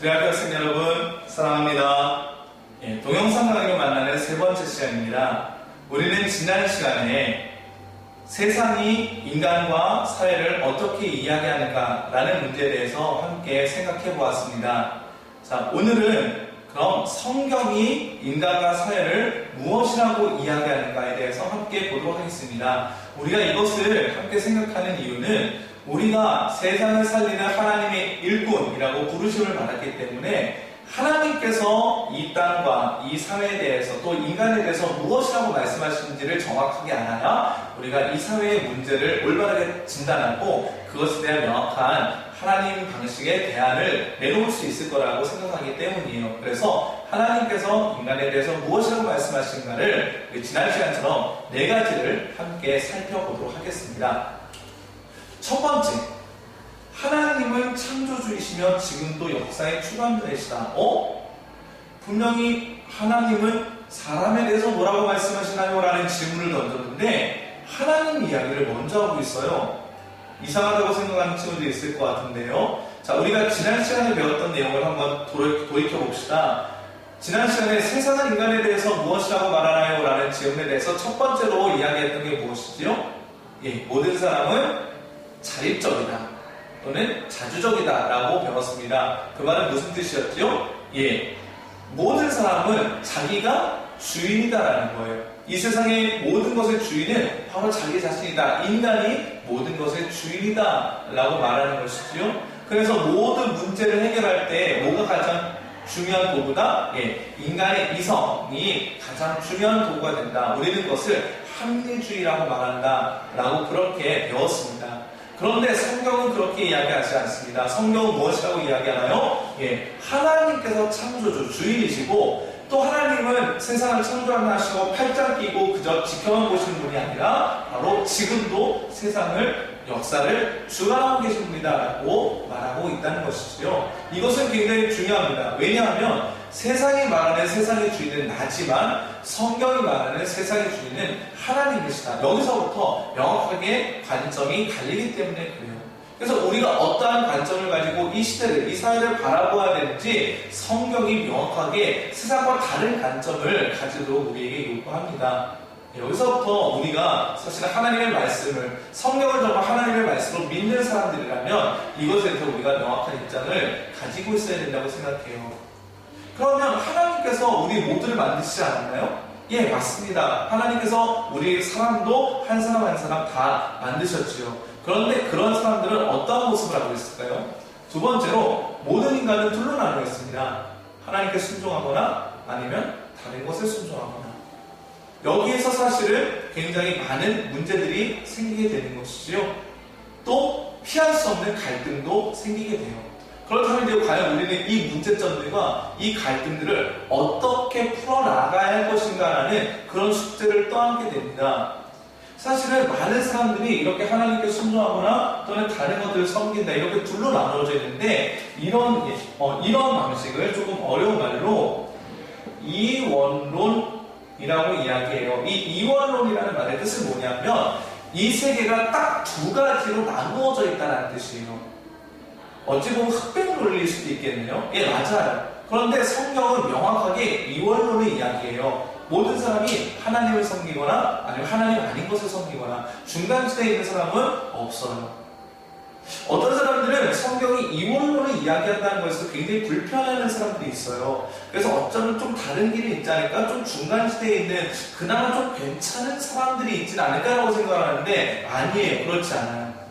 대학교 학생 여러분, 사랑합니다. 예, 동영상 강의로 만나는 세 번째 시간입니다. 우리는 지난 시간에 세상이 인간과 사회를 어떻게 이야기하는가라는 문제에 대해서 함께 생각해 보았습니다. 자, 오늘은 그럼 성경이 인간과 사회를 무엇이라고 이야기하는가에 대해서 함께 보도록 하겠습니다. 우리가 이것을 함께 생각하는 이유는 우리가 세상을 살리는 하나님의 일꾼이라고 부르심을 받았기 때문에 하나님께서 이 땅과 이 사회에 대해서 또 인간에 대해서 무엇이라고 말씀하시는지를 정확하게 알아야 우리가 이 사회의 문제를 올바르게 진단하고 그것에 대한 명확한 하나님 방식의 대안을 내놓을 수 있을 거라고 생각하기 때문이에요. 그래서 하나님께서 인간에 대해서 무엇이라고 말씀하시는가를 지난 시간처럼 네 가지를 함께 살펴보도록 하겠습니다. 첫 번째, 하나님은 창조주이시며 지금도 역사의 주관자이시다. 어? 분명히 하나님은 사람에 대해서 뭐라고 말씀하시나요? 라는 질문을 던졌는데 하나님 이야기를 먼저 하고 있어요. 이상하다고 생각하는 친구도 있을 것 같은데요. 자, 우리가 지난 시간에 배웠던 내용을 한번 돌이켜 봅시다. 지난 시간에 세상은 인간에 대해서 무엇이라고 말하나요? 라는 질문에 대해서 첫 번째로 이야기했던 게 무엇이지요? 예, 모든 사람은 자립적이다 또는 자주적이다라고 배웠습니다. 그 말은 무슨 뜻이었죠? 예, 모든 사람은 자기가 주인이다라는 거예요. 이 세상의 모든 것의 주인은 바로 자기 자신이다. 인간이 모든 것의 주인이다 라고 말하는 것이지요. 그래서 모든 문제를 해결할 때 뭐가 가장 중요한 도구다? 예, 인간의 이성이 가장 중요한 도구가 된다. 우리는 그것을 합리주의라고 말한다. 라고 그렇게 배웠습니다. 그런데 성경은 그렇게 이야기하지 않습니다. 성경은 무엇이라고 이야기하나요? 예, 하나님께서 창조주, 주인이시고 또 하나님은 세상을 창조하시고 팔짱 끼고 그저 지켜만 보시는 분이 아니라 바로 지금도 세상을 역사를 주관하고 계신 분이다라고 말하고 있다는 것이죠. 이것은 굉장히 중요합니다. 왜냐하면 세상이 말하는 세상의 주인은 나지만 성경이 말하는 세상의 주인은 하나님이시다. 여기서부터 명확하게 관점이 갈리기 때문에 그래요. 그래서 우리가 어떠한 관점을 가지고 이 시대를, 이 사회를 바라보아야 되는지 성경이 명확하게 세상과 다른 관점을 가지도록 우리에게 요구합니다. 여기서부터 우리가 사실 하나님의 말씀을 성경을 정말 하나님의 말씀으로 믿는 사람들이라면 이것에 대해서 우리가 명확한 입장을 가지고 있어야 된다고 생각해요. 그러면 하나님께서 우리 모두를 만드시지 않았나요? 예, 맞습니다. 하나님께서 우리 사람도 한 사람 한 사람 다 만드셨지요. 그런데 그런 사람들은 어떤 모습을 하고 있을까요? 두 번째로 모든 인간은 둘로 나누어 있습니다. 하나님께 순종하거나 아니면 다른 것에 순종하거나. 여기에서 사실은 굉장히 많은 문제들이 생기게 되는 것이지요. 또 피할 수 없는 갈등도 생기게 돼요. 그렇다면 이제 과연 우리는 이 문제점들과 이 갈등들을 어떻게 풀어나가야 할 것인가라는 그런 숙제를 떠안게 됩니다. 사실은 많은 사람들이 이렇게 하나님께 순종하거나 또는 다른 것들을 섬긴다 이렇게 둘로 나누어져 있는데 이런 어, 이런 방식을 조금 어려운 말로 이원론 이라고 이야기해요. 이 이원론이라는 말의 뜻은 뭐냐면 이 세계가 딱 두 가지로 나누어져 있다는 뜻이에요. 어찌 보면 흑백 논리일 수도 있겠네요. 예, 맞아요. 그런데 성경은 명확하게 이원론을 이야기해요. 모든 사람이 하나님을 섬기거나 아니면 하나님 아닌 것을 섬기거나 중간지대에 있는 사람은 없어요. 어떤 사람들은 성경이 이원론을 이야기한다는 것에서 굉장히 불편해하는 사람들이 있어요. 그래서 어쩌면 좀 다른 길이 있지 않을까? 좀 중간지대에 있는 그나마 좀 괜찮은 사람들이 있진 않을까라고 생각하는데 아니에요. 그렇지 않아요.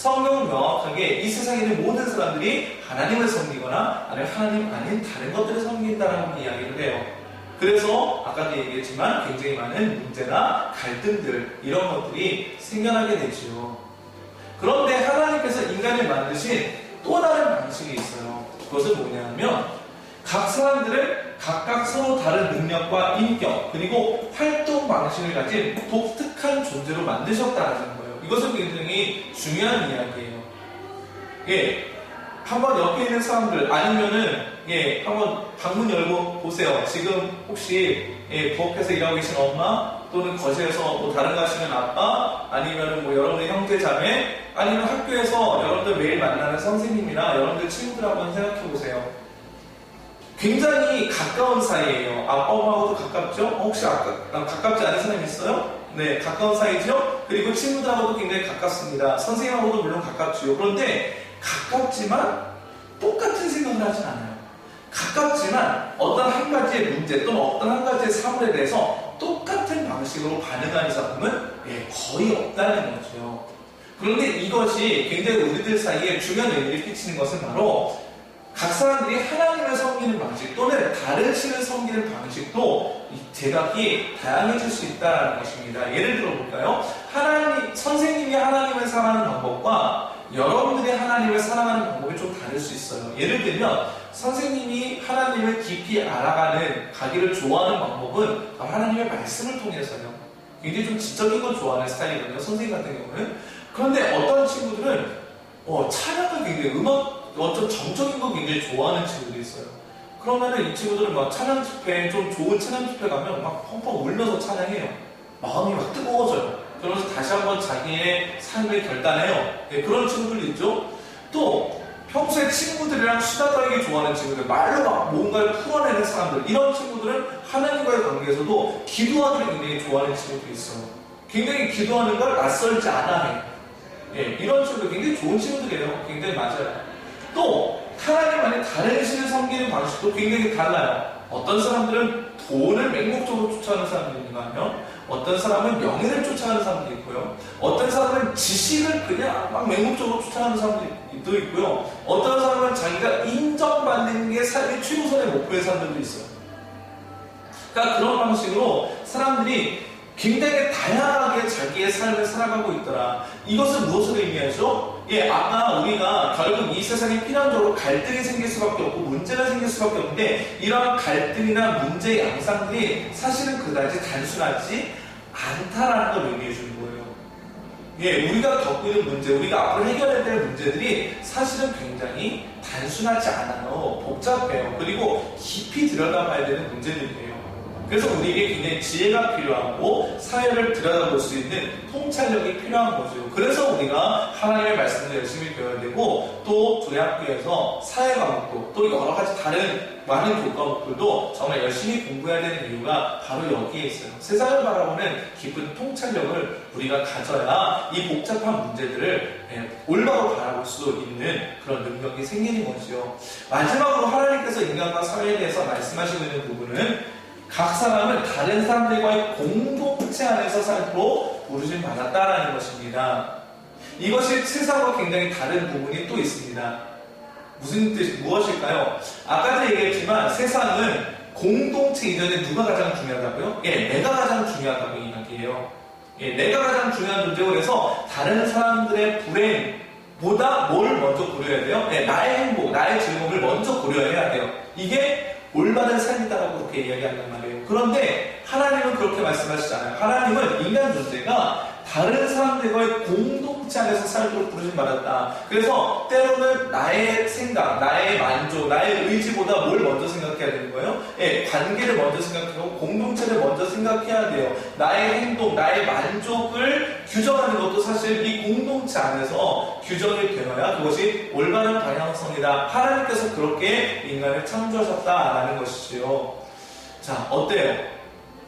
성경은 명확하게 이 세상에 있는 모든 사람들이 하나님을 섬기거나 아니면 하나님 아닌 다른 것들을 섬긴다라고 이야기를 해요. 그래서 아까도 얘기했지만 굉장히 많은 문제나 갈등들 이런 것들이 생겨나게 되죠. 그런데 하나님께서 인간을 만드신 또 다른 방식이 있어요. 그것은 뭐냐면 각 사람들을 각각 서로 다른 능력과 인격 그리고 활동 방식을 가진 독특한 존재로 만드셨다는. 이것은 굉장히 중요한 이야기예요. 예, 한번 옆에 있는 사람들 아니면은 예, 한번 방문 열고 보세요. 지금 혹시 예, 부엌에서 일하고 계신 엄마 또는 거실에서 뭐 다른 거 하시는 아빠 아니면은 뭐 여러분의 형제 자매 아니면 학교에서 여러분들 매일 만나는 선생님이나 여러분들 친구들 한번 생각해 보세요. 굉장히 가까운 사이예요. 아빠, 엄마하고도 가깝죠? 어, 혹시 아까, 아, 가깝지 않은 사람이 있어요? 네, 가까운 사이죠? 그리고 친구들하고도 굉장히 가깝습니다. 선생님하고도 물론 가깝지요. 그런데 가깝지만 똑같은 생각을 하진 않아요. 가깝지만 어떤 한 가지의 문제 또는 어떤 한 가지의 사물에 대해서 똑같은 방식으로 반응하는 사람은 예, 거의 없다는 거죠. 그런데 이것이 굉장히 우리들 사이에 중요한 의미를 끼치는 것은 바로 각 사람들이 하나님을 섬기는 방식 또는 다른 신을 섬기는 방식도 이 제각이 다양해질 수 있다는 것입니다. 예를 들어 볼까요? 하나님, 선생님이 하나님을 사랑하는 방법과 여러분들이 하나님을 사랑하는 방법이 좀 다를 수 있어요. 예를 들면 선생님이 하나님을 깊이 알아가는 가기를 좋아하는 방법은 하나님의 말씀을 통해서요. 굉장히 좀 지적인 걸 좋아하는 스타일이거든요. 선생님 같은 경우는. 그런데 어떤 친구들은 어, 찬양을 굉장히 음악 어떤 정적인 거 굉장히 좋아하는 친구들이 있어요. 그러면은 이 친구들은 막 찬양 집회 좀 좋은 찬양 집회 가면 막 펑펑 울면서 찬양해요. 마음이 막 뜨거워져요. 그러면서 다시 한번 자기의 삶을 결단해요. 네, 그런 친구들이 있죠. 또 평소에 친구들이랑 수다 떨기 좋아하는 친구들, 말로 막 뭔가를 풀어내는 사람들, 이런 친구들은 하나님과의 관계에서도 기도하기를 굉장히 좋아하는 친구들이 있어요. 굉장히 기도하는 걸 낯설지 않아 해요. 예, 이런 친구들 굉장히 좋은 친구들이에요. 굉장히 맞아요. 또 하나님 안에 다른 신을 섬기는 방식도 굉장히 달라요. 어떤 사람들은 돈을 맹목적으로 쫓아가는 사람들이 있는가 하면 어떤 사람은 명예를 쫓아가는 사람도 있고요. 어떤 사람은 지식을 그냥 막 맹목적으로 쫓아가는 사람도 있고요. 어떤 사람은 자기가 인정받는 게 삶의 최우선의 목표의 사람들도 있어요. 그러니까 그런 방식으로 사람들이 굉장히 다양 하게 자기의 삶을 살아가고 있더라. 이것은 무엇을 의미하죠? 예, 아까 우리가 결국 이 세상에 필연적으로 갈등이 생길 수밖에 없고 문제가 생길 수밖에 없는데 이러한 갈등이나 문제 양상들이 사실은 그다지 단순하지 않다라는 걸 의미해 주는 거예요. 예, 우리가 겪고 있는 문제, 우리가 앞으로 해결해야 될 문제들이 사실은 굉장히 단순하지 않아요. 복잡해요. 그리고 깊이 들여다봐야 되는 문제들이에요. 그래서 우리에게 굉장히 지혜가 필요하고 사회를 들여다볼 수 있는 통찰력이 필요한 거죠. 그래서 우리가 하나님의 말씀을 열심히 배워야 되고 또 저희 학교에서 사회 과목도 또 여러 가지 다른 많은 교과목들도 정말 열심히 공부해야 되는 이유가 바로 여기에 있어요. 세상을 바라보는 깊은 통찰력을 우리가 가져야 이 복잡한 문제들을 예, 올바로 바라볼 수 있는 그런 능력이 생기는 거죠. 마지막으로 하나님께서 인간과 사회에 대해서 말씀하시고 있는 부분은 각 사람은 다른 사람들과의 공동체 안에서 살도록 부르심 받았다라는 것입니다. 이것이 세상과 굉장히 다른 부분이 또 있습니다. 무슨 뜻, 무엇일까요? 아까도 얘기했지만 세상은 공동체 이전에 누가 가장 중요하다고요? 예, 내가 가장 중요하다고 이야기해요. 예, 내가 가장 중요한 존재고 그래서 다른 사람들의 불행보다 뭘 먼저 고려해야 돼요? 예, 나의 행복, 나의 즐거움을 먼저 고려해야 돼요. 이게 올바른 삶이다라고 그렇게 이야기한단 말이에요. 그런데 하나님은 그렇게 말씀하시잖아요. 하나님은 인간 존재가 다른 사람들과의 공동체 안에서 살도록 부르심 받았다. 그래서 때로는 나의 생각, 나의 만족, 나의 의지보다 뭘 먼저 생각해야 되는 거예요? 예, 관계를 먼저 생각하고 공동체를 먼저 생각해야 돼요. 나의 행동, 나의 만족을 규정하는 것도 사실 이 공동체 안에서 규정이 되어야 그것이 올바른 방향성이다. 하나님께서 그렇게 인간을 창조하셨다라는 것이지요. 자, 어때요?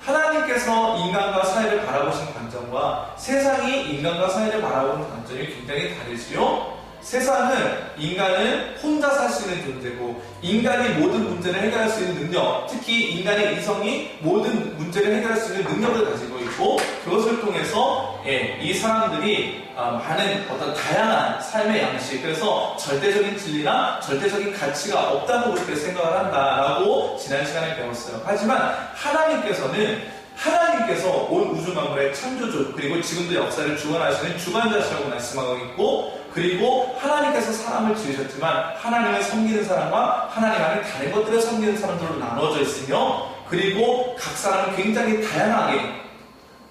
하나님께서 인간과 사회를 바라보신 관점과 세상이 인간과 사회를 바라보는 관점이 굉장히 다르지요? 세상은 인간은 혼자 살 수 있는 존재고 인간이 모든 문제를 해결할 수 있는 능력, 특히 인간의 이성이 모든 문제를 해결할 수 있는 능력을 가지고 있고 그것을 통해서 예, 이 사람들이 어, 많은 어떤 다양한 삶의 양식, 그래서 절대적인 진리나 절대적인 가치가 없다고 그렇게 생각을 한다라고 지난 시간에 배웠어요. 하지만 하나님께서는 하나님께서 온 우주 만물의 창조주 그리고 지금도 역사를 주관하시는 주관자시라고 말씀하고 있고 그리고 하나님께서 사람을 지으셨지만 하나님을 섬기는 사람과 하나님 안에 다른 것들을 섬기는 사람들로 나눠져 있으며 그리고 각 사람은 굉장히 다양하게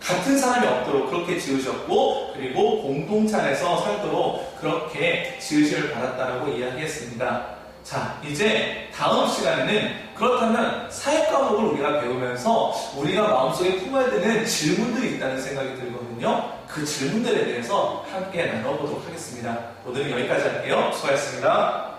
같은 사람이 없도록 그렇게 지으셨고 그리고 공동체 안에서 살도록 그렇게 지으심을 받았다라고 이야기했습니다. 자, 이제 다음 시간에는 그렇다면 사회 과목을 우리가 배우면서 우리가 마음속에 품어야 되는 질문들이 있다는 생각이 들거든요. 그 질문들에 대해서 함께 나눠보도록 하겠습니다. 오늘은 여기까지 할게요. 수고하셨습니다.